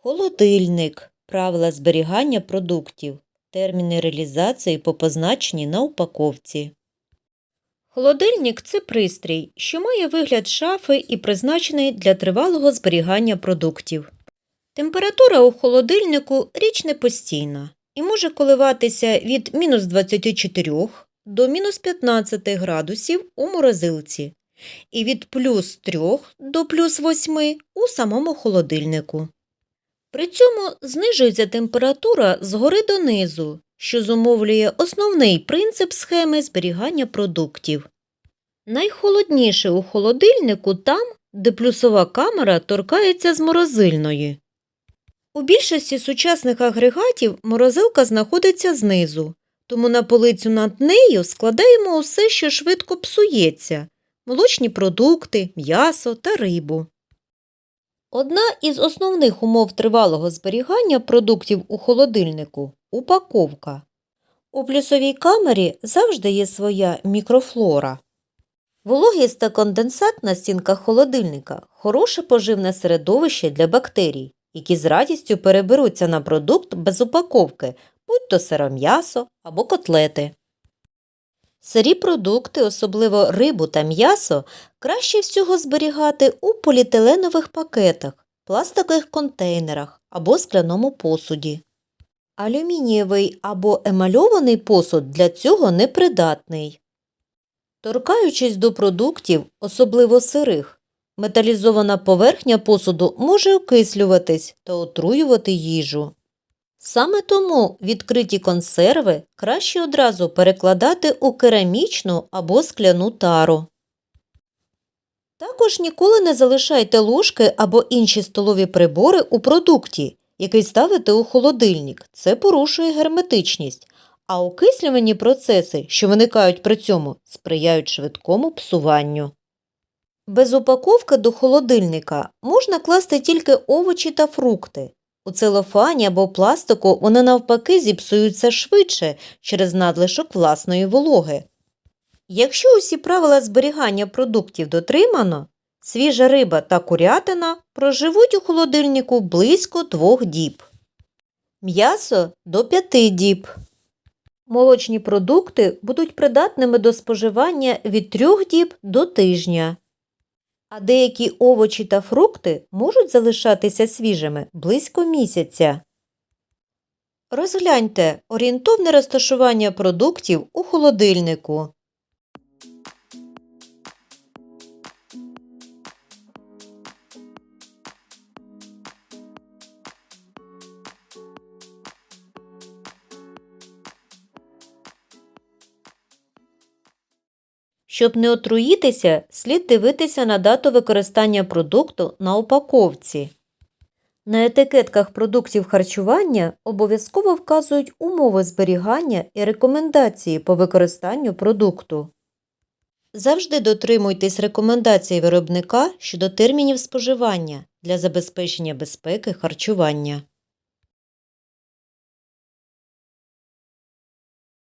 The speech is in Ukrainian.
Холодильник. Правила зберігання продуктів. Терміни реалізації по позначенні на упаковці. Холодильник – це пристрій, що має вигляд шафи і призначений для тривалого зберігання продуктів. Температура у холодильнику – річ непостійна і може коливатися від мінус 24 до мінус 15 градусів у морозилці і від плюс 3 до плюс 8 у самому холодильнику. При цьому знижується температура згори донизу, що зумовлює основний принцип схеми зберігання продуктів. Найхолодніше у холодильнику там, де плюсова камера торкається з морозильної. У більшості сучасних агрегатів морозилка знаходиться знизу, тому на полицю над нею складаємо усе, що швидко псується – молочні продукти, м'ясо та рибу. Одна із основних умов тривалого зберігання продуктів у холодильнику – упаковка. У плюсовій камері завжди є своя мікрофлора. Вологість та конденсат на стінках холодильника – хороше поживне середовище для бактерій, які з радістю переберуться на продукт без упаковки, будь то сире м'ясо або котлети. Сирі продукти, особливо рибу та м'ясо, краще всього зберігати у поліетиленових пакетах, пластикових контейнерах або скляному посуді. Алюмінієвий або емальований посуд для цього непридатний. Торкаючись до продуктів, особливо сирих, металізована поверхня посуду може окислюватись та отруювати їжу. Саме тому відкриті консерви краще одразу перекладати у керамічну або скляну тару. Також ніколи не залишайте ложки або інші столові прибори у продукті, який ставите у холодильник. Це порушує герметичність, а окислювані процеси, що виникають при цьому, сприяють швидкому псуванню. Без упаковки до холодильника можна класти тільки овочі та фрукти. У целофані або пластику вони навпаки зіпсуються швидше через надлишок власної вологи. Якщо усі правила зберігання продуктів дотримано, свіжа риба та курятина проживуть у холодильнику близько двох діб. М'ясо до п'яти діб. Молочні продукти будуть придатними до споживання від трьох діб до тижня. А деякі овочі та фрукти можуть залишатися свіжими близько місяця. Розгляньте орієнтовне розташування продуктів у холодильнику. Щоб не отруїтися, слід дивитися на дату використання продукту на упаковці. На етикетках продуктів харчування обов'язково вказують умови зберігання і рекомендації по використанню продукту. Завжди дотримуйтесь рекомендацій виробника щодо термінів споживання для забезпечення безпеки харчування.